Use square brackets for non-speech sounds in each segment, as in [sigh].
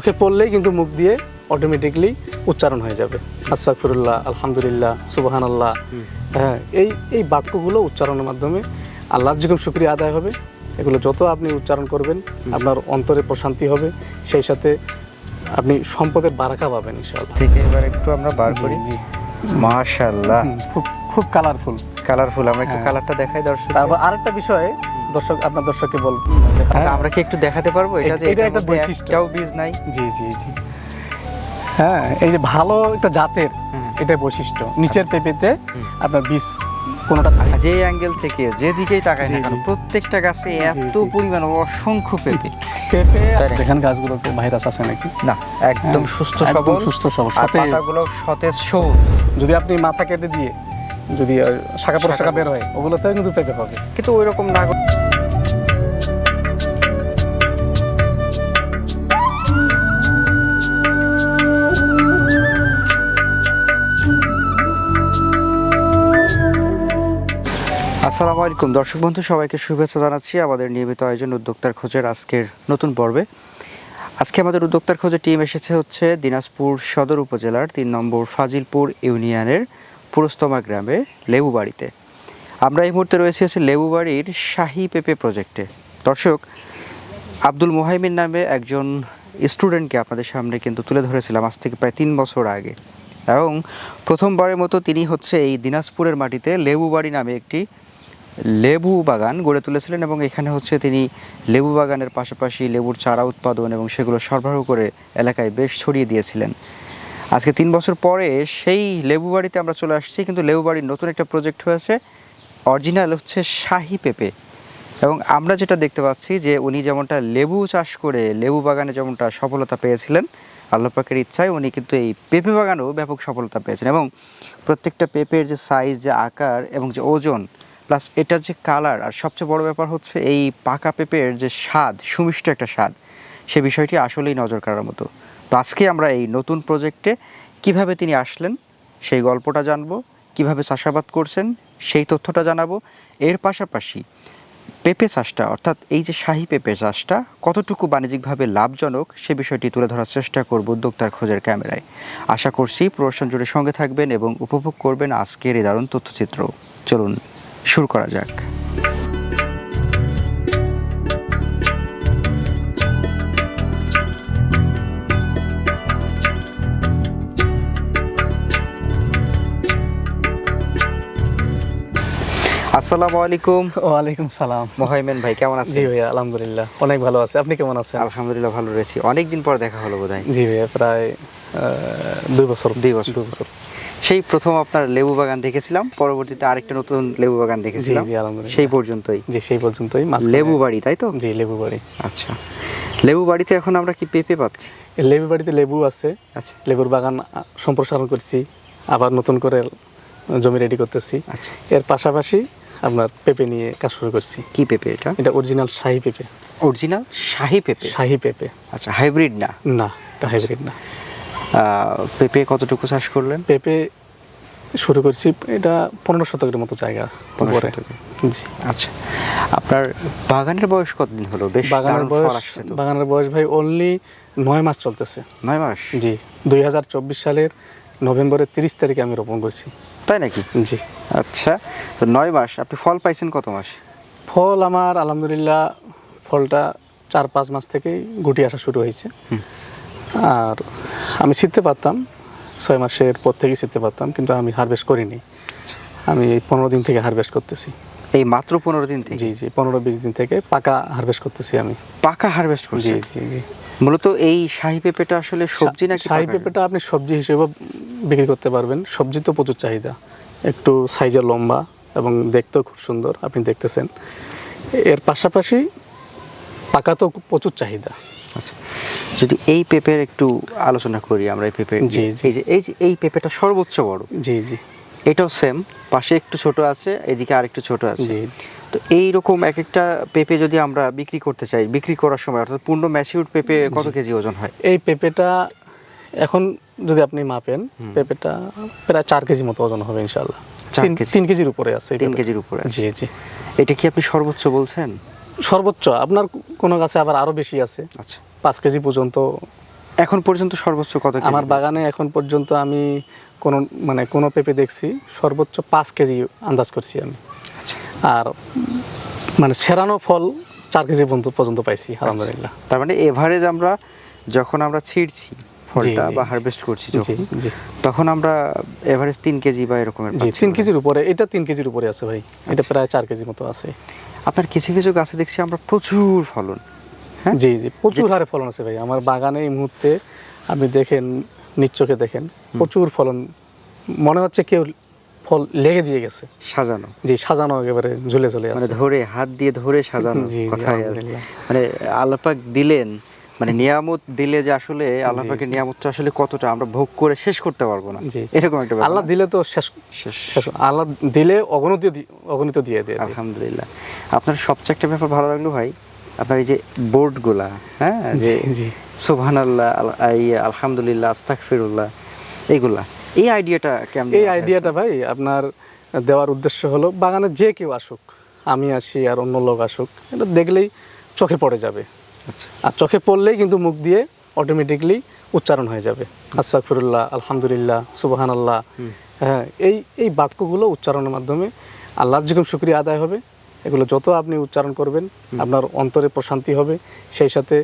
মুখে পড়লেই কিন্তু মুখ দিয়ে অটোমেটিকলি উচ্চারণ হয়ে যাবে। আসফাকফিরুল্লাহ আলহামদুলিল্লাহ সুবাহান আল্লাহ হ্যাঁ এই এই বাক্যগুলো উচ্চারণের মাধ্যমে আল্লাহর যেরকম শুক্রিয়া আদায় হবে এগুলো যত আপনি উচ্চারণ করবেন আপনার অন্তরে প্রশান্তি হবে সেই সাথে আপনি সম্পদের বারাকা পাবেন ইনশাআল্লাহ। থেকে এবার একটু আমরা বার করি। জি। মাশাআল্লাহ। খুব খুব কালারফুল কালারফুল আমরা একটু হ্যাঁ। কালারটা দেখাই দর্শক তারপর আরেকটা বিষয় দর্শক আপনার দর্শককে বল। আচ্ছা আমরা কি একটু দেখাতে পারব? এটা যে এটা একটা। বীজ নাই? জি জি জি। হ্যাঁ এই যে ভালো একটা জাতের এটা বৈশিষ্ট্য। নিচের পেঁপেতে আপনার বীজ কোনোটা থাকে যে অ্যাঙ্গেল থেকে যেদিকেই তাকায় না কেন প্রত্যেকটা গাছে এত পরিমাণ অসংখ্য পেঁপে। পেঁপে দেখেন গাছগুলোতে ভাইরাস আছে নাকি? না একদম হ্যাঁ, সুস্থ সবল সুস্থ সবল। পাতাগুলো সতেজ সবুজ। যদি আপনি মাথা কেটে দিয়ে যদি শাখা পর শাখা শাখা বের হয় ওগুলোতেও কিন্তু পেঁপে পাবে কিন্তু ওই রকম না আসসালামু আলাইকুম। দর্শক বন্ধু সবাইকে শুভেচ্ছা জানাচ্ছি আমাদের নিয়মিত আয়োজন উদ্যোক্তার খোঁজের আজকের নতুন পর্বে। আজকে আমাদের উদ্যোক্তার খোঁজে টিম এসেছে হচ্ছে দিনাজপুর সদর উপজেলার তিন নম্বর ফাজিলপুর ইউনিয়নের পুরস্তমা গ্রামের লেবুবাড়িতে। আমরা এই মুহূর্তে রয়েছি হচ্ছে লেবুবাড়ির শাহী পেঁপে প্রজেক্টে। দর্শক, আব্দুল মোহাইমিন নামে একজন স্টুডেন্টকে আপনাদের সামনে কিন্তু তুলে ধরেছিলাম আজ থেকে প্রায় তিন বছর আগে। এবং প্রথমবারের মতো তিনি হচ্ছে এই দিনাজপুরের মাটিতে লেবুবাড়ি নামে একটি লেবু বাগান গড়ে তুলেছিলেন এবং এখানে হচ্ছে তিনি লেবু বাগানের পাশাপাশি লেবুর চারা উৎপাদন এবং সেগুলো সরবরাহ করে এলাকায় বেশ ছড়িয়ে দিয়েছিলেন। আজকে তিন বছর পরে সেই লেবু বাড়িতে আমরা চলে আসছি, কিন্তু লেবু বাড়ির নতুন একটা প্রজেক্ট হয়েছে। অরিজিনাল হচ্ছে শাহি পেঁপে। এবং আমরা যেটা দেখতে পাচ্ছি যে উনি যেমনটা লেবু চাষ করে লেবু বাগানে যেমনটা সফলতা পেয়েছিলেন আল্লাপাকের ইচ্ছায় উনি কিন্তু এই পেঁপে বাগানেও ব্যাপক সফলতা পেয়েছেন। এবং প্রত্যেকটা পেঁপের যে সাইজ যে আকার এবং যে ওজন প্লাস এটার যে কালার আর সবচেয়ে বড় ব্যাপার হচ্ছে এই পাকা পেঁপের যে স্বাদ, সুমিষ্ট একটা স্বাদ, সে বিষয়টি আসলেই নজর কাড়ার মতো। তো আজকে আমরা এই নতুন প্রজেক্টে কীভাবে তিনি আসলেন, সেই গল্পটা জানব, কীভাবে চাষাবাদ করছেন, সেই তথ্যটা জানাব। এর পাশাপাশি পেঁপে চাষটা, অর্থাৎ এই যে শাহী পেঁপে চাষটা, কতটুকু বাণিজ্যিকভাবে লাভজনক, সে বিষয়টি তুলে ধরার চেষ্টা করব উদ্যোক্তার খোঁজের ক্যামেরায়। আশা করছি প্রদর্শন জুড়ে সঙ্গে থাকবেন এবং উপভোগ করবেন আজকের এই দারুণ তথ্যচিত্র। চলুন, শুরু করা যাক। আসসালামু আলাইকুম। ওয়ালাইকুম সালাম। মোহাইমেন ভাই কেমন জি আছেন ভাইয়া আলহামদুলিল্লাহ। অনেক ভালো আছে। আপনি কেমন আছেন? আলহামদুলিল্লাহ ভালো রয়েছি। অনেকদিন পর দেখা হলো বোধহয়। জি ভাইয়া প্রায় দুই বছর। দুই বছর। দুই বছর। সেই প্রথম আপনার লেবু বাগান দেখেছিলাম পরবর্তীতে আরেকটা নতুন লেবু বাগান দেখেছিলাম। জি, আলহামদুলিল্লাহ। সেই পর্যন্তই। জি সেই পর্যন্তই লেবু বাড়ি তাই তো? জি লেবু বাড়ি। আচ্ছা। লেবু বাড়িতে এখন আমরা কি পেঁপে পাচ্ছি? লেবু বাড়িতে লেবু আছে। আচ্ছা। লেবুর বাগান সম্প্রসারণ করছি। আবার নতুন করে জমি রেডি করতেছি। আচ্ছা। এর পাশাপাশি আপনার পেঁপে নিয়ে কাজ শুরু করছি। কি পেঁপে এটা? এটা অরিজিনাল শাহি পেঁপে। অরিজিনাল শাহি পেঁপে? শাহি পেঁপে। আচ্ছা হাইব্রিড না? না এটা হাইব্রিড না। পেঁপে কতটুকু চাষ করলেন? পেঁপে শুরু করছি এটা পনেরো শতকের মতো জায়গা পনেরো। জি। আচ্ছা আপনার বাগানের বয়স কতদিন হলো? বেশ বাগানের বয়স বাগানের বয়স ভাই অনলি নয় মাস চলতেছে। নয় মাস? জি দুই হাজার চব্বিশ সালের নভেম্বরের তিরিশ তারিখে আমি রোপণ করছি। তাই নাকি? জি। আচ্ছা তো নয় মাস আপনি ফল পাইছেন কত মাস? ফল আমার আলহামদুলিল্লাহ ফলটা চার পাঁচ মাস থেকেই গুটি আসা শুরু হয়েছে। আর আমি শিখতে পারতাম ছয় মাসের পর থেকেই শিখতে পারতাম কিন্তু আমি হারভেস্ট করিনি। আচ্ছা। আমি এই পনেরো দিন থেকে হারভেস্ট করতেছি। এই মাত্র পনেরো দিন থেকে? জি জি পনেরো বিশ দিন থেকে পাকা হারভেস্ট করতেছি আমি। পাকা হারভেস্ট করছি জি জি জি। মূলত এই শাহী পেঁপেটা আসলে সবজি নাকি শাহী? পেঁপেটা আপনি সবজি হিসেবে বিক্রি করতে পারবেন। সবজি তো প্রচুর চাহিদা। একটু সাইজে লম্বা এবং দেখতেও খুব সুন্দর আপনি দেখতেছেন। এর পাশাপাশি পাকা তো প্রচুর চাহিদা। আচ্ছা যদি এই পেঁপের একটু আলোচনা করি আমরা এই পেঁপে জি, জি। এই যে এই যে এই পেঁপেটা সর্বোচ্চ বড়। জি জি। এটাও সেম পাশে একটু ছোট আছে এদিকে আরেকটু ছোট আছে। জি তো এই রকম এক একটা পেঁপে যদি আমরা বিক্রি করতে চাই বিক্রি করার সময় অর্থাৎ পূর্ণ ম্যাচিউর পেঁপে কত কেজি ওজন হয়? এই পেঁপেটা এখন যদি আপনি মাপেন পেঁপেটা প্রায় চার কেজি মতো ওজন হবে ইনশাল্লাহ তিন- কেজি? তিন কেজির উপরে আছে তিন কেজির উপরে জি জি। এটা কি আপনি সর্বোচ্চ বলছেন? সর্বোচ্চ। আপনার কোনো গাছে আবার আরও বেশি আছে। আচ্ছা। পাঁচ কেজি পর্যন্ত। এখন পর্যন্ত সর্বোচ্চ কত আমার বাগানে এখন পর্যন্ত আমি কোন মানে কোনো পেঁপে দেখছি সর্বোচ্চ পাঁচ কেজি আন্দাজ করছি আমি। আচ্ছা। আর মানে সেরানো ফল চার কেজি পর্যন্ত পর্যন্ত পাইছি আলহামদুলিল্লাহ। তার মানে এভারেজ আমরা যখন আমরা ছিঁড়ছি ফলটা বা হারভেস্ট করছি যখন তখন আমরা এভারেজ তিন কেজি বা এরকমের তিন কেজির উপরে এটা তিন কেজির উপরে আছে ভাই। এটা আচ্ছা। প্রায় চার কেজি মতো আছে। আপনার কিছু কিছু গাছে দেখছি আমরা প্রচুর ফলন হ্যাঁ? জি জি প্রচুর হারে ফলন আছে ভাই। আমার বাগানে এই মুহূর্তে আপনি দেখেন নিচ্চোখে দেখেন প্রচুর ফলন মনে হচ্ছে কেউ ফল লেগে দিয়ে গেছে। সাজানো। জি সাজানো একেবারে ঝুলে ঝুলে মানে ধরে হাত দিয়ে ধরে সাজানো কথাই মানে আল্লাপাক দিলেন মানে [laughs] নিয়ামত দিলে যে আসলে আল্লাপাকের জি। নিয়ামতটা আসলে কতটা আমরা ভোগ করে শেষ করতে পারব না। এরকম একটা ব্যাপার আল্লাহ দিলে তো শেষ শেষ। আল্লাহ দিলে অগণিত অগণিত দিয়ে দেয় আলহামদুলিল্লাহ। আপনার সবচেয়ে একটা ব্যাপার ভালো লাগল ভাই আপনার এই যে বোর্ডগুলা হ্যাঁ? যে জি। সুবহান আল্লাহ আলহামদুলিল্লাহ আস্তাকফিরুল্লাহ এইগুলা। এই আইডিয়াটা কেমন এই আইডিয়াটা ভাই আপনার দেওয়ার উদ্দেশ্য হলো বাগানে যে কেউ আসুক আমি আসি আর অন্য লোক আসুক এটা দেখলেই চোখে পড়ে যাবে। আর চোখে পড়লেই কিন্তু মুখ দিয়ে অটোমেটিকলি উচ্চারণ হয়ে যাবে। আসফাকফিরুল্লাহ আলহামদুলিল্লাহ সুবাহান আল্লাহ হ্যাঁ এই এই বাক্যগুলো উচ্চারণের মাধ্যমে আল্লাহর যেরকম শুক্রিয়া আদায় হবে। এগুলো যত আপনি উচ্চারণ করবেন আপনার অন্তরে প্রশান্তি হবে সেই সাথে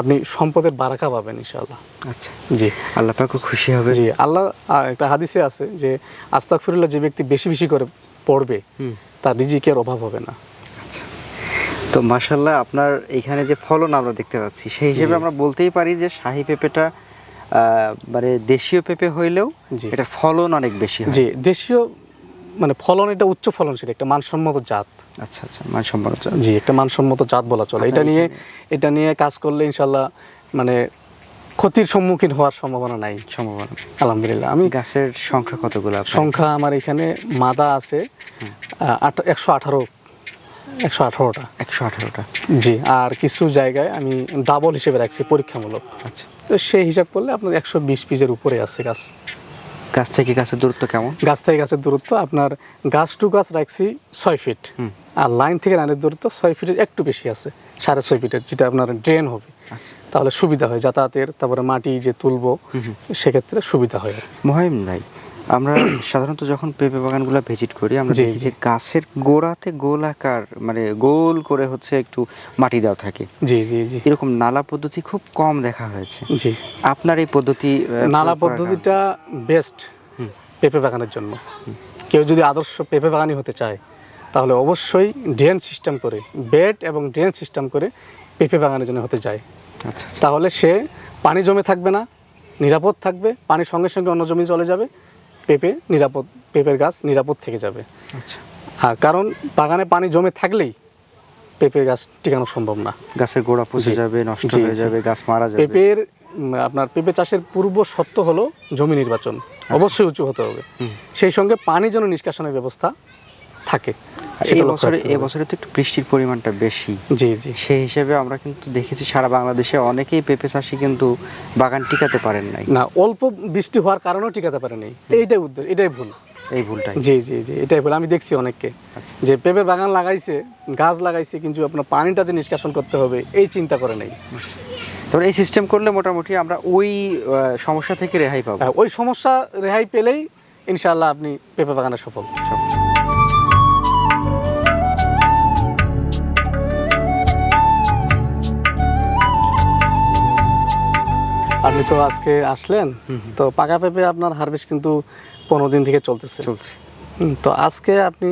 আপনি সম্পদের বারাকা পাবেন ইনশাআল্লাহ। আচ্ছা। জি। আল্লাহ পাকও খুশি হবে। জি আল্লাহ একটা হাদিসে আছে যে আস্তাকফিরুল্লাহ যে ব্যক্তি বেশি বেশি করে পড়বে তার রিজিকের অভাব হবে না। আচ্ছা তো মাশাল্লাহ আপনার এখানে যে ফলন আমরা দেখতে পাচ্ছি সেই হিসেবে আমরা বলতেই পারি যে শাহি পেঁপেটা মানে দেশীয় পেঁপে হইলেও জি। এটার ফলন অনেক বেশি জি দেশীয় মানে ফলন এটা উচ্চ ফলনশীল একটা মানসম্মত জাত। আচ্ছা আচ্ছা মানসম্মত জাত। জি একটা মানসম্মত জাত বলা চলে। এটা নিয়ে এটা নিয়ে কাজ করলে ইনশাল্লাহ মানে ক্ষতির সম্মুখীন হওয়ার সম্ভাবনা নাই। সম্ভাবনা আলহামদুলিল্লাহ আমি গাছের সংখ্যা কতগুলো সংখ্যা আমার এখানে মাদা আছে একশো আঠারো একশো আঠারোটা। একশো আঠারোটা। জি আর কিছু জায়গায় আমি ডাবল হিসেবে রাখছি পরীক্ষামূলক। আচ্ছা। তো সেই হিসাব করলে আপনার একশো বিশ পিসের উপরে আছে গাছ। গাছ থেকে গাছের দূরত্ব কেমন? গাছ থেকে গাছের দূরত্ব আপনার গাছ টু গাছ রাখছি ছয় ফিট হুম। আর লাইন থেকে লাইনের দূরত্ব ছয় ফিটের একটু বেশি আছে সাড়ে ছয় ফিটের যেটা আপনার ড্রেন হবে। আচ্ছা। তাহলে সুবিধা হয় যাতায়াতের তারপরে মাটি যে তুলবো। সেক্ষেত্রে সুবিধা হয়। মহিম নাই আমরা [clears throat] সাধারণত যখন পেঁপে বাগানগুলো ভিজিট করি আমরা দেখি যে গাছের গোড়াতে গোলাকার মানে গোল করে হচ্ছে একটু মাটি দেওয়া থাকে। জি জি জি। এরকম নালা পদ্ধতি খুব কম দেখা হয়েছে। জি। আপনার এই পদ্ধতি নালা পদ্ধতিটা বেস্ট। পেঁপে বাগানের জন্য। কেউ যদি আদর্শ পেঁপে বাগানি হতে চায় তাহলে অবশ্যই ড্রেন সিস্টেম করে বেড এবং ড্রেন সিস্টেম করে পেঁপে বাগানের জন্য হতে কারণে। আচ্ছা আচ্ছা। তাহলে সে পানি জমে থাকবে না নিরাপদ থাকবে পানির সঙ্গে সঙ্গে অন্য জমি চলে যাবে পেঁপে নিরাপদ পেঁপের গাছ নিরাপদ থেকে যাবে। আচ্ছা। আর কারণ বাগানে পানি জমে থাকলেই পেঁপে গাছ টিকানো সম্ভব না। গাছের গোড়া পচে যাবে নষ্ট হয়ে যাবে গাছ মারা যাবে। পেঁপের আপনার পেঁপে চাষের পূর্ব শর্ত হলো জমি নির্বাচন। অবশ্যই উঁচু হতে হবে। সেই সঙ্গে পানি যেন নিষ্কাশনের ব্যবস্থা থাকে। এই বছরে রাখতে বছরে তো একটু বৃষ্টির পরিমাণটা বেশি। জি জি। সেই হিসেবে আমরা কিন্তু দেখেছি সারা বাংলাদেশে অনেকেই পেঁপে চাষি কিন্তু বাগান টিকাতে পারেন নাই। না অল্প বৃষ্টি হওয়ার কারণেও টিকাতে পারেনি এইটাই উদ্দেশ্য এটাই ভুল। এই ভুলটাই। জি জি জি এটাই ভুল। আমি দেখছি অনেককে আচ্ছা। যে পেঁপে বাগান লাগাইছে গাছ লাগাইছে কিন্তু আপনার পানিটা যে নিষ্কাশন করতে হবে এই চিন্তা করে নেই। তবে এই সিস্টেম করলে মোটামুটি আমরা ওই সমস্যা থেকে রেহাই পাবো। হ্যাঁ, ওই সমস্যা রেহাই পেলেই ইনশাআল্লাহ আপনি পেঁপে বাগানে সফল। সব। আপনি তো আজকে আসলেন তো পাকা পেঁপে আপনার হারভেস্ট কিন্তু পনেরো দিন থেকে চলতেছে। চলছে। তো আজকে আপনি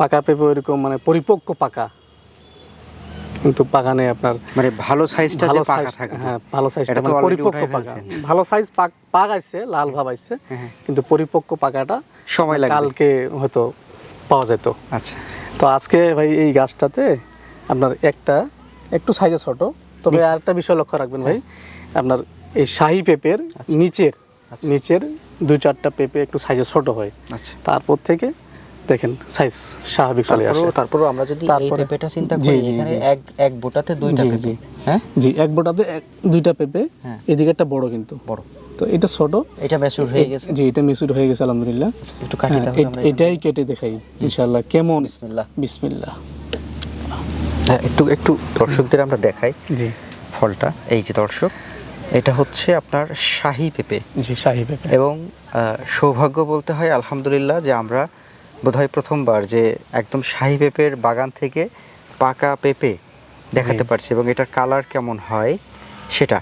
পাকা পেঁপে ওইরকম মানে পরিপক্ক পাকা কিন্তু বাগানে আপনার। মানে ভালো সাইজটা যে পাকা থাকবে। হ্যাঁ ভালো সাইজটা মানে পরিপক্ক পাকা। ভালো সাইজ পাক পাক আসছে লাল ভাব আসছে হ্যাঁ, হ্যাঁ। কিন্তু পরিপক্ক পাকাটা সময় লাগবে। কালকে হয়তো পাওয়া যেত। আচ্ছা। তো আজকে ভাই এই গাছটাতে আপনার একটা একটু সাইজে ছোট তবে। আরেকটা বিষয় লক্ষ্য রাখবেন ভাই। আপনার এই শাহি পেঁপের নিচের আচ্ছা। নিচের দুই চারটা পেঁপে একটু সাইজে ছোট হয়। আচ্ছা। তারপর থেকে দেখেন সাইজ স্বাভাবিক চলে আসে। তারপরেও আমরা যদি এই তারপরে- পেঁপেটা চিন্তা করি এখানে এক এক বোটাতে দুইটা পেঁপে। হ্যাঁ? জি এক বোটাতে এক দুইটা পেঁপে হ্যাঁ। এদিকে একটা বড় কিন্তু। বড়। তো এটা ছোট। এটা ম্যাচুর হয়ে গেছে। জি এটা মিসুর হয়ে গেছে আলহামদুলিল্লাহ। একটু কাটি হ্যাঁ, তাহলে আমরা এটাই কেটে দেখাই ইনশাআল্লাহ। কেমন? বিসমিল্লাহ। বিসমিল্লাহ। হ্যাঁ একটু একটু দর্শকদের আমরা দেখাই জি। ফলটা। এই যে দর্শক এটা হচ্ছে আপনার শাহি পেঁপে জি শাহি পেঁপে এবং সৌভাগ্য বলতে হয় আলহামদুলিল্লাহ যে আমরা বোধহয় প্রথমবার যে একদম শাহি পেঁপের বাগান থেকে পাকা পেঁপে দেখাতে পারছি এবং এটার কালার কেমন হয় সেটা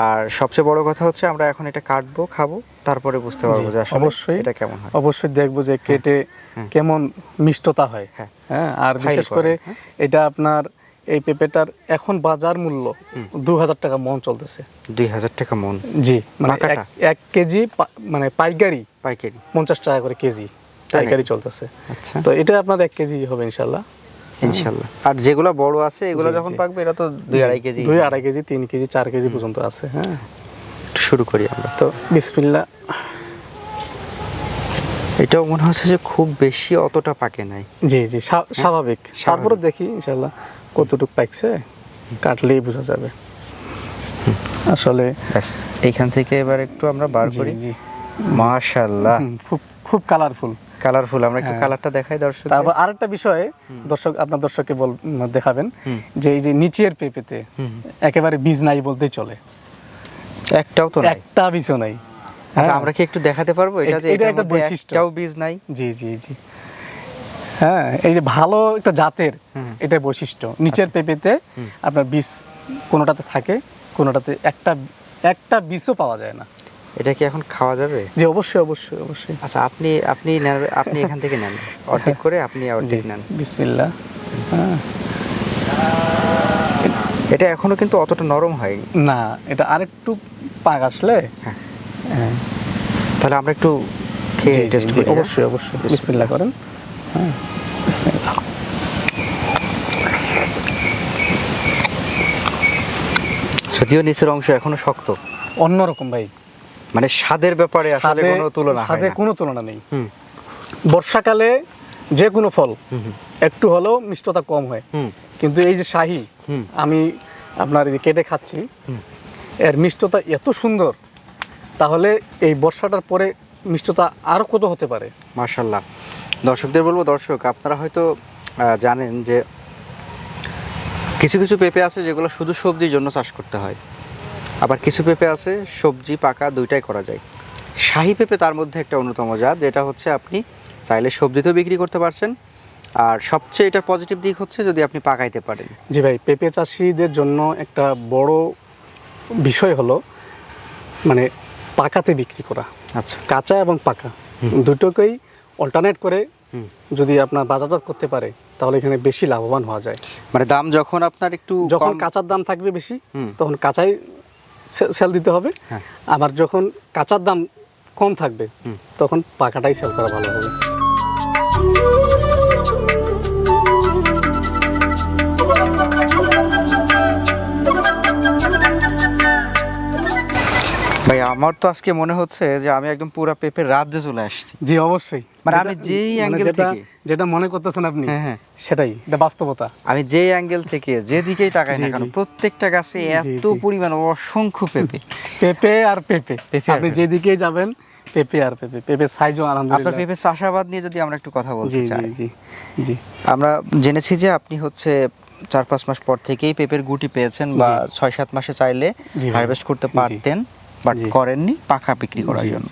আর সবচেয়ে বড় কথা হচ্ছে আমরা এখন এটা কাটবো খাব তারপরে বুঝতে পারব যে অবশ্যই। এটা কেমন হয় অবশ্যই দেখব যে কেটে হ্যাঁ। কেমন মিষ্টতা হয় হ্যাঁ। হ্যাঁ আর বিশেষ করে, হ্যাঁ। এটা আপনার এই পেঁপেটার এখন বাজার মূল্য দু হাজার টাকা মন চলতেছে। দুই হাজার টাকা মন। জি মানে এক- কেজি মানে পাইকারি। পাইকারি। পঞ্চাশ টাকা করে কেজি পাইকারি চলতেছে। আচ্ছা। তো এটা আপনার এক কেজি হবে ইনশাল্লাহ। ইনশাল্লাহ। আর যেগুলো বড় আছে এগুলো যখন পাকবে এটা তো দুই আড়াই কেজি। দুই আড়াই কেজি তিন কেজি চার কেজি পর্যন্ত আছে হ্যাঁ। শুরু করি আমরা। তো বিসমিল্লা এটাও মনে হচ্ছে যে খুব বেশি অতটা পাকে নাই। জি জি স্বাভাবিক। তারপরে দেখি ইনশাল্লাহ। কতটুকু পাইছে কাটলেই বোঝা যাবে। আসলে এইখান থেকে এবার একটু আমরা বার করি। জি। মাশাআল্লাহ। খুব খুব কালারফুল কালারফুল আমরা একটু হ্যাঁ। কালারটা দেখাই দর্শক তারপর আরেকটা বিষয়ে দর্শক আপনার দর্শককে বল দেখাবেন। যে এই যে নিচের পেঁপেতে একেবারে বীজ নাই বলতেই চলে। একটাও তো নাই। একটা বীজও নাই। আচ্ছা হ্যাঁ। আমরা কি একটু দেখাতে পারব? এটা যে এটা একটা মধ্যে বৈশিষ্ট্য। একটাও বীজ নাই? জি জি জি। হ্যাঁ এই যে ভালো একটা জাতের। এটা বৈশিষ্ট্য। নিচের পেঁপেতে আপনার বীজ কোনোটাতে থাকে কোনোটাতে একটা একটা বীজও পাওয়া যায় না। এটা কি এখন খাওয়া যাবে? জি অবশ্যই অবশ্যই অবশ্যই। আচ্ছা আপনি আপনি আপনি এখান থেকে নেন। অর্ধেক করে আপনি অর্ধেক নেন। বিসমিল্লা হ্যাঁ। এটা এখনও কিন্তু অতটা নরম হয়নি। না এটা আরেকটু পাক আসলে? হ্যাঁ। হ্যাঁ। তাহলে আমরা একটু খেয়ে টেস্ট করি হ্যাঁ? অবশ্যই অবশ্যই। বিসমিল্লাহ করেন। হ্যাঁ যদিও নিচের অংশ এখনও শক্ত। অন্যরকম ভাই। মানে স্বাদের ব্যাপারে আসলে কোনো তুলনা স্বাদে কোনো তুলনা নেই। বর্ষাকালে যে কোনো ফল একটু হলেও মিষ্টতা কম হয়। কিন্তু এই যে শাহি। আমি আপনার এই যে কেটে খাচ্ছি এর মিষ্টতা এত সুন্দর তাহলে এই বর্ষাটার পরে মিষ্টতা আরও কত হতে পারে? মার্শাল্লাহ দর্শকদের বলব দর্শক আপনারা হয়তো জানেন যে কিছু কিছু পেঁপে আছে যেগুলো শুধু সবজির জন্য চাষ করতে হয়। আবার কিছু পেঁপে আছে সবজি পাকা দুইটাই করা যায়। শাহি পেঁপে তার মধ্যে একটা অন্যতম জাত যেটা হচ্ছে আপনি চাইলে সবজিতেও বিক্রি করতে পারছেন। আর সবচেয়ে এটা পজিটিভ দিক হচ্ছে যদি আপনি পাকাইতে পারেন। জি ভাই পেঁপে চাষিদের জন্য একটা বড় বিষয় হলো মানে পাকাতে বিক্রি করা। আচ্ছা। কাঁচা এবং পাকা। দুটোকেই অল্টারনেট করে যদি আপনার বাজারজাত করতে পারে তাহলে এখানে বেশি লাভবান হওয়া যায়। মানে দাম যখন আপনার একটু যখন কাঁচার দাম থাকবে বেশি তখন কাঁচাই সেল দিতে হবে। হ্যাঁ। আবার যখন কাঁচার দাম কম থাকবে। তখন পাকাটাই সেল করা ভালো হবে। আমার তো আজকে মনে হচ্ছে যে আমি একদম পুরো পেঁপের রাজ্যে চলে আসছি। জি অবশ্যই। মানে আমি যেই মানে angle যেটা- থেকে- যেটা মনে করতেছেন আপনি হ্যাঁ হ্যাঁ। সেটাই এটা বাস্তবতা। আমি যে অ্যাঙ্গেল থেকে যেদিকেই তাকাই না কেন প্রত্যেকটা গাছে এত। পরিমাণ অসংখ্য পেঁপে। পেঁপে আর পেঁপে। পেঁপে আপনি। যেদিকে যাবেন পেঁপে আর পেঁপে। পেঁপে সাইজও আপনার আলহামদুলিল্লাহ পেঁপে চাষাবাদ নিয়ে যদি আমরা একটু কথা বলতে চাই। জি জি। আমরা জেনেছি যে আপনি হচ্ছে চার পাঁচ মাস পর থেকেই পেঁপের গুটি পেয়েছেন বা ছয় সাত মাসে চাইলে হারভেস্ট করতে পারতেন। বাট করেননি পাকা বিক্রি করার জন্য।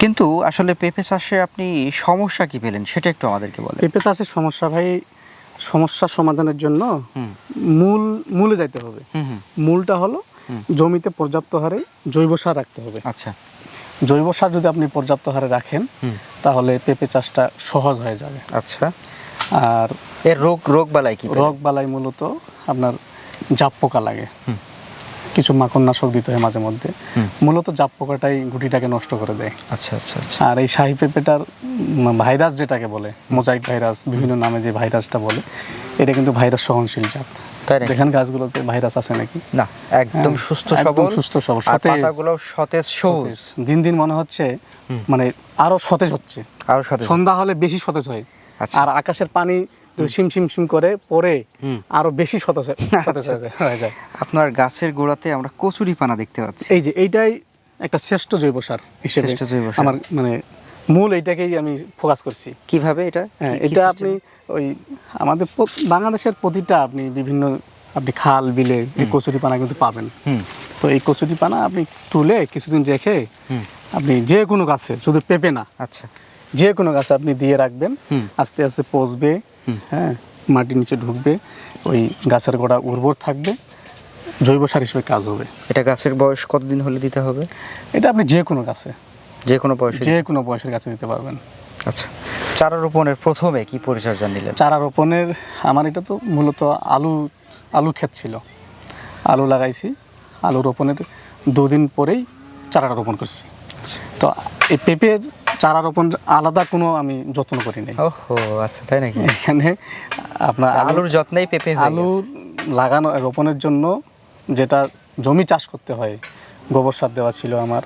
কিন্তু আসলে পেঁপে চাষে আপনি সমস্যা কি পেলেন? সেটা একটু আমাদেরকে বলেন। পেঁপে চাষের সমস্যা ভাই সমস্যার সমাধানের জন্য মূল মূলে যাইতে হবে। মূলটা হলো জমিতে পর্যাপ্ত হারে জৈব সার রাখতে হবে। আচ্ছা। জৈব সার যদি আপনি পর্যাপ্ত হারে রাখেন তাহলে পেঁপে চাষটা সহজ হয়ে যাবে। আচ্ছা। আর এর রোগ রোগ বালাই কি রোগ বালাই মূলত আপনার জাপ পোকা লাগে। কিছু মাকড়নাশক দিতে হয় মাঝে মধ্যে। মূলত জাপ পোকাটাই গুটিটাকে নষ্ট করে দেয়। আচ্ছা আচ্ছা আচ্ছা। আর এই শাহী পেঁপেটার ভাইরাস যেটাকে বলে মোজাইক ভাইরাস বিভিন্ন নামে যে ভাইরাসটা বলে এটা কিন্তু ভাইরাস সহনশীল জাত। দেখেন গাছগুলোতে ভাইরাস আছে নাকি? না একদম হ্যাঁ, সুস্থ সবল সুস্থ সবল, পাতাগুলো সতেজ। সবুজ। দিন দিন মনে হচ্ছে মানে আরও সতেজ হচ্ছে। আরও সতেজ সন্ধ্যা হলে বেশি সতেজ হয়। আচ্ছা। আর আকাশের পানি শিম শিম শিম করে পরে আরও বেশি সতেজ হয়- আচ্ছা, যায়- আপনার গাছের গোড়াতে আমরা কচুরি পানা দেখতে পাচ্ছি। এই যে এইটাই একটা শ্রেষ্ঠ জৈব সার হিসেবে শ্রেষ্ঠ জৈব সার। আমার মানে মূল এইটাকেই আমি ফোকাস করছি। কীভাবে এটা? হ্যাঁ এটা আপনি ওই আমাদের বাংলাদেশের প্রতিটা আপনি বিভিন্ন আপনি খাল বিলে এই কচুরি পানা কিন্তু পাবেন। হুম। তো এই কচুরি পানা আপনি তুলে কিছুদিন রেখে আপনি যে কোনো গাছে শুধু পেঁপে না আচ্ছা। যে কোনো গাছে আপনি দিয়ে রাখবেন। আস্তে আস্তে পচবে। হ্যাঁ মাটির নিচে ঢুকবে ওই গাছের গোড়া উর্বর থাকবে জৈব সার হিসেবে কাজ হবে। এটা গাছের বয়স কতদিন হলে দিতে হবে? এটা আপনি যে কোনো গাছে। যে কোনো বয়সে যে কোনো বয়সের গাছে দিতে পারবেন। আচ্ছা চারা রোপণের প্রথমে কি পরিচর্যা নিলেন? চারা রোপণের আমার এটা তো মূলত আলু আলু ক্ষেত ছিল। আলু লাগাইছি আলু রোপণের দুদিন পরেই চারাটা রোপণ করছি। তো এই পেঁপের চারা রোপণ আলাদা কোনো আমি যত্ন করি নাই। ওহো আচ্ছা তাই নাকি? এখানে আপনার আলুর যত্নেই পেঁপে আলু লাগানো রোপণের জন্য যেটা জমি চাষ করতে হয় গোবর সার দেওয়া ছিল আমার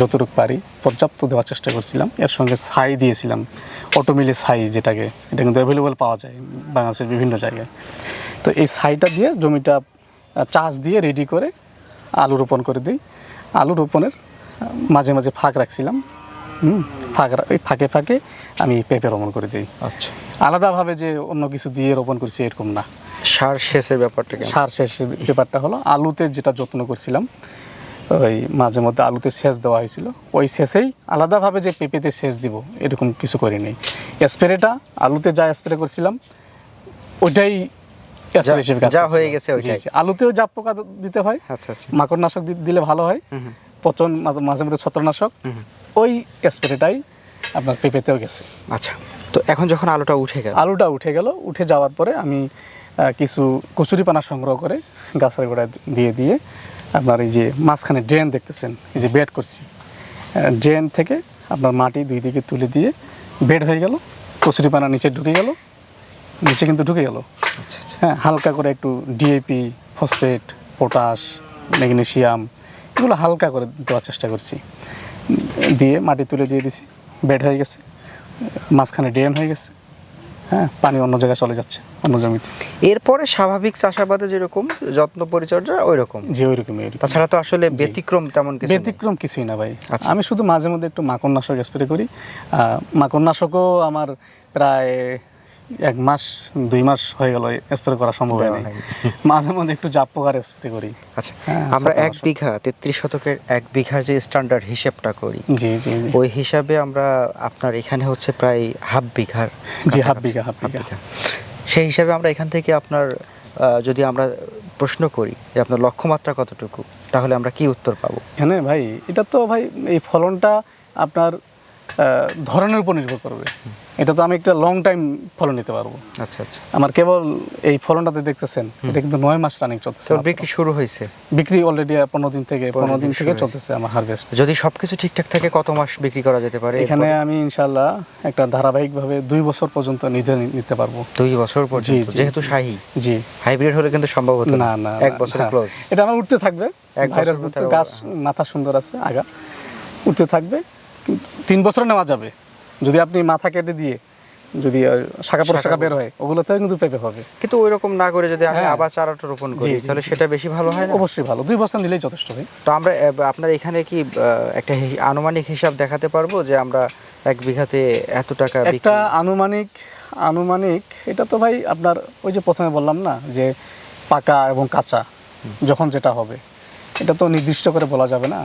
যতটুকু পারি পর্যাপ্ত দেওয়ার চেষ্টা করছিলাম। এর সঙ্গে ছাই দিয়েছিলাম অটোমিলে ছাই যেটাকে এটা কিন্তু অ্যাভেলেবল পাওয়া যায় বাংলাদেশের বিভিন্ন জায়গায়। তো এই ছাইটা দিয়ে জমিটা চাষ দিয়ে রেডি করে আলু রোপণ করে দিই। আলু রোপণের মাঝে মাঝে ফাঁক রাখছিলাম। ফাঁক ফাঁকে ফাঁকে আমি পেঁপে রোপণ করে দিই। আচ্ছা। আলাদাভাবে যে অন্য কিছু দিয়ে রোপণ করছি এরকম না। সার শেষের ব্যাপারটা সার শেষ ব্যাপারটা হলো আলুতে যেটা যত্ন করছিলাম ওই মাঝে মধ্যে আলুতে সেচ দেওয়া হয়েছিল। ওই সেচেই আলাদাভাবে যে পেঁপেতে সেচ দিব এরকম কিছু করি করিনি স্প্রেটা আলুতে যা স্প্রে করছিলাম ওইটাই যা- হয়ে গেছে ওইটাই। আলুতেও জাপ পোকা দিতে হয় আচ্ছা আচ্ছা। মাকড়নাশক দিলে ভালো হয়। পচন মাঝে- মাঝে মধ্যে ছত্রনাশক। ওই স্প্রেটাই আপনার পেঁপেতেও গেছে। আচ্ছা তো এখন যখন আলুটা উঠে গেল? আলুটা উঠে গেল উঠে যাওয়ার পরে আমি কিছু কচুরি পানা সংগ্রহ করে গাছের গোড়ায় দিয়ে দিয়ে আপনার এই যে মাঝখানে ড্রেন দেখতেছেন এই যে বেড করছি। ড্রেন থেকে আপনার মাটি দুই দিকে তুলে দিয়ে বেড হয়ে গেল কচুরি পানা নিচে ঢুকে গেল নিচে কিন্তু ঢুকে গেল। আচ্ছা আচ্ছা। হ্যাঁ হালকা করে একটু ডিএপি ফসফেট পটাশ ম্যাগনেশিয়াম এগুলো হালকা করে দেওয়ার চেষ্টা করছি। দিয়ে মাটি তুলে দিয়ে দিছি। বেড হয়ে গেছে মাঝখানে ড্রেন হয়ে গেছে হ্যাঁ পানি অন্য জায়গায় চলে যাচ্ছে অন্য জমিতে। এরপরে স্বাভাবিক চাষাবাদে যেরকম যত্ন পরিচর্যা ওই রকম যে ওইরকমই। ওইরকম তাছাড়া তো আসলে ব্যতিক্রম তেমন কিছু ব্যতিক্রম কিছুই না ভাই। আচ্ছা। আমি শুধু মাঝে মধ্যে একটু মাকড়নাশক স্প্রে করি। মাকড়নাশকও আমার প্রায় এক মাস দুই মাস হয়ে গেল স্প্রে করা সম্ভব হয়নি। [laughs] মাঝে মধ্যে একটু জাপ পোকার স্প্রে করি আচ্ছা হ্যাঁ, আমরা এক বিঘা তেত্রিশ শতকের এক বিঘার যে স্ট্যান্ডার্ড হিসেবটা করি জি জি জি। ওই হিসাবে আমরা আপনার এখানে হচ্ছে প্রায় হাফ বিঘার জি, হাফ বিঘা, হাফ বিঘা। সেই হিসাবে আমরা এখান থেকে আপনার যদি আমরা প্রশ্ন করি যে আপনার লক্ষ্যমাত্রা কতটুকু তাহলে আমরা কি উত্তর পাবো এখানে ভাই এটা তো ভাই এই ফলনটা আপনার ধরনের উপর নির্ভর করবে এটা তো আমি একটা লং টাইম ফলন নিতে পারব। আচ্ছা আচ্ছা। আমার কেবল এই ফলনটাতে দেখতেছেন এটা কিন্তু নয় মাস রানিং চলতেছে বিক্রি শুরু হয়েছে? বিক্রি অলরেডি পনেরো দিন থেকে পনেরো দিন থেকে চলতেছে আমার হারভেস্ট যদি সবকিছু ঠিকঠাক থাকে কত মাস বিক্রি করা যেতে পারে? এখানে আমি ইনশাল্লাহ একটা ধারাবাহিকভাবে দুই বছর পর্যন্ত নিতে নিতে পারব। দুই বছর পর্যন্ত? যেহেতু শাহী। জি। হাইব্রিড হলে কিন্তু সম্ভব হতো না। না এক বছর। ক্লোজ এটা আমার উঠতে থাকবে। এক ভাইরাস গাছ মাথা সুন্দর আছে আগা। উঠতে থাকবে তিন বছর নেওয়া যাবে। যদি আপনি মাথা কেটে দিয়ে যদি শাখা প্রশাখা শাখা বের হয় ওগুলোতেও কিন্তু পেঁপে হবে। কিন্তু ওই রকম না করে যদি আমি হ্যাঁ। আবার চারাটা রোপণ করি তাহলে সেটা বেশি ভালো হয় না? অবশ্যই ভালো। দুই বছর নিলেই যথেষ্ট ভাই। তো আমরা আপনার এখানে কি একটা আনুমানিক হিসাব দেখাতে পারব যে আমরা এক বিঘাতে এত টাকা একটা আনুমানিক আনুমানিক এটা তো ভাই আপনার ওই যে প্রথমে বললাম না যে পাকা এবং কাঁচা যখন যেটা হবে। এটা তো নির্দিষ্ট করে বলা যাবে না।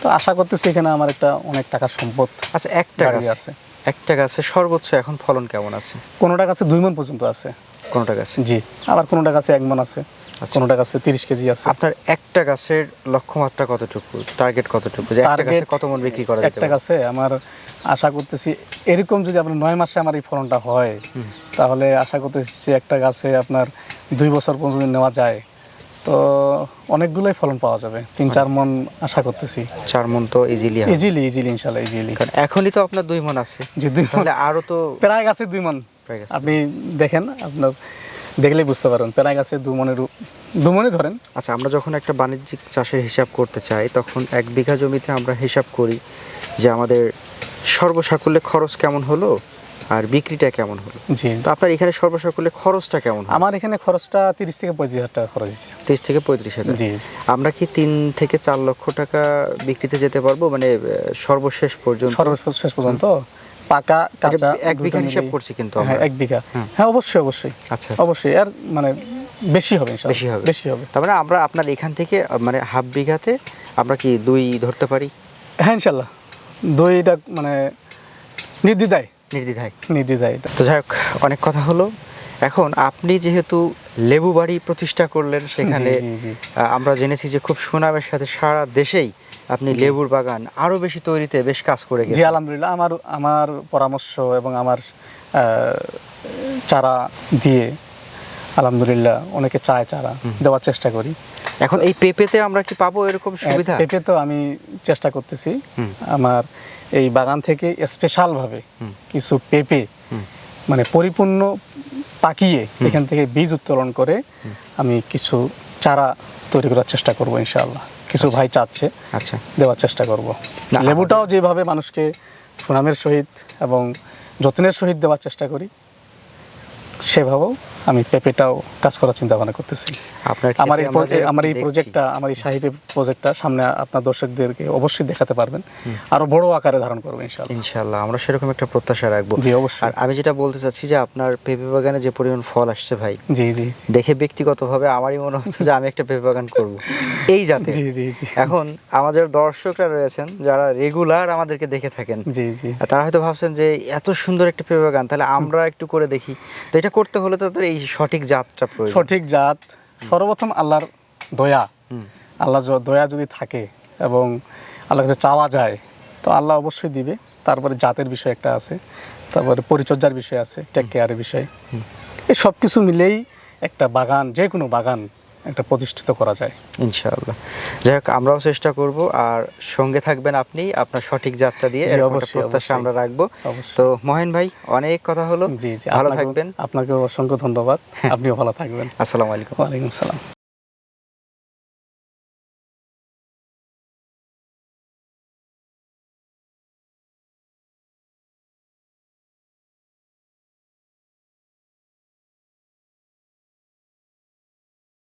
তো আশা করতেছি এখানে আমার একটা অনেক টাকার সম্পদ আচ্ছা একটা গাছে আছে। একটা গাছে সর্বোচ্চ এখন ফলন কেমন আছে? কোনোটা গাছে দুই মন পর্যন্ত আছে। কোনটা গাছে? জি আবার কোনোটা গাছে এক মন আছে। আচ্ছা। কোনোটা গাছে তিরিশ কেজি আছে। আপনার একটা গাছের লক্ষ্যমাত্রা কতটুকু? টার্গেট কতটুকু? যে একটা গাছে কত মন বিক্রি করা একটা গাছে আমার আশা করতেছি এরকম যদি আপনার নয় মাসে আমার এই ফলনটা হয় তাহলে আশা করতেছি একটা গাছে আপনার দুই বছর পর্যন্ত নেওয়া যায় তো অনেকগুলোই ফলন পাওয়া যাবে। তিন চার মন আশা করতেছি। চার মন তো ইজিলি ইজিলি ইজিলি ইনশাল্লাহ ইজিলি কারণ এখনই তো আপনার দুই মন আছে। যে দুই মণ, তাহলে আরও তো প্রায় গাছে দুই মন। আপনি দেখেন আপনার দেখলেই বুঝতে পারেন প্রায় গাছে দু মনের দু মনে ধরেন। আচ্ছা আমরা যখন একটা বাণিজ্যিক চাষের হিসাব করতে চাই তখন এক বিঘা জমিতে আমরা হিসাব করি যে আমাদের সর্বসাকুল্যে খরচ কেমন হলো? আর বিক্রিটা কেমন হলো? জি। তো আপনার এখানে সর্বসাকুল্যে খরচটা কেমন আমার এখানে খরচটা তিরিশ থেকে পঁয়ত্রিশ হাজার টাকা খরচ হয়েছে। তিরিশ থেকে পঁয়ত্রিশ হাজার। জি। আমরা কি তিন থেকে চার লক্ষ টাকা বিক্রিতে যেতে পারব? মানে সর্বশেষ পর্যন্ত? সর্বশেষ পর্যন্ত পাকা কাঁচা এক বিঘা হিসাব করছি কিন্তু হ্যাঁ আমরা। এক বিঘা। হ্যাঁ অবশ্যই অবশ্যই। আচ্ছা অবশ্যই আর মানে বেশি হবে ইনশাআল্লাহ। বেশি হবে। বেশি হবে। তার মানে আমরা আপনার এখান থেকে মানে হাফ বিঘাতে আমরা কি দুই ধরতে পারি? হ্যাঁ ইনশাল্লাহ দুইটা মানে নির্দ্বিধায়। নির্দ্বিধায়। নির্দ্বিধায় তো যাই হোক অনেক কথা হলো। এখন আপনি যেহেতু লেবু বাড়ি প্রতিষ্ঠা করলেন সেখানে আমরা জেনেছি যে খুব সুনামের সাথে সারা দেশেই আপনি লেবুর বাগান আরও বেশি তৈরিতে বেশ কাজ করে গেছেন। আলহামদুলিল্লাহ। আমার আমার পরামর্শ এবং আমার চারা দিয়ে আলহামদুলিল্লাহ অনেকে চায় চারা দেওয়ার চেষ্টা করি। এখন এই পেঁপেতে আমরা কি পাবো এরকম সুবিধা? পেঁপে তো আমি চেষ্টা করতেছি। আমার এই বাগান থেকে স্পেশালভাবে। কিছু পেঁপে মানে পরিপূর্ণ পাকিয়ে এখান থেকে বীজ উত্তোলন করে আমি কিছু চারা তৈরি করার চেষ্টা করব ইনশাআল্লাহ। কিছু ভাই চাচ্ছে আচ্ছা। দেওয়ার চেষ্টা করব। লেবুটাও যেভাবে মানুষকে সুনামের সহিত এবং যত্নের সহিত দেওয়ার চেষ্টা করি সেভাবেও আমি পেঁপেটাও কাজ করার চিন্তা ভাবনা করতেছি। আপনার আমার এই আমরা এই প্রজেক্টটা আমার এই সাহিবের প্রজেক্টটা সামনে আপনার দর্শকদেরকে অবশ্যই দেখাতে পারবেন। আরও বড় আকারে ধারণ করবে ইনশাআল্লাহ। ইনশাল্লাহ আমরা সেরকম একটা প্রত্যাশা রাখব। জি অবশ্যই। আর আমি যেটা বলতে চাচ্ছি যে আপনার পেঁপে বাগানে যে পরিমাণ ফল আসছে ভাই জি জি। দেখে ব্যক্তিগতভাবে আমারই মনে হচ্ছে যে আমি একটা পেঁপে বাগান করব। এই জাতে জি জি জি। এখন আমাদের দর্শকরা রয়েছেন যারা রেগুলার আমাদেরকে দেখে থাকেন। জি জি। তারা হয়তো ভাবছেন যে এত সুন্দর একটা পেঁপে বাগান তাহলে আমরা একটু করে দেখি। তো এটা করতে হলে তো তাদের এই সঠিক জাতটা প্রয়োজন। সঠিক জাত সর্বপ্রথম আল্লাহর দয়া। আল্লাহ দয়া যদি থাকে এবং আল্লাহ কাছে চাওয়া যায় তো আল্লাহ অবশ্যই দিবে। তারপরে জাতের বিষয় একটা আছে তারপরে পরিচর্যার বিষয় আছে টেক কেয়ারের বিষয়। এই সব কিছু মিলেই একটা বাগান যে কোনো বাগান একটা প্রতিষ্ঠিত করা যায়। ইনশাআল্লাহ। যাই হোক আমরাও চেষ্টা করব আর সঙ্গে থাকবেন আপনি আপনার সঠিক যাত্রা দিয়ে প্রত্যাশা আমরা রাখব। তো মহেন ভাই অনেক কথা হলো। জি জি ভালো থাকবেন। আপনাকে অসংখ্য ধন্যবাদ। আপনিও ভালো থাকবেন। আসসালামু আলাইকুম। ওয়ালাইকুম আসসালাম।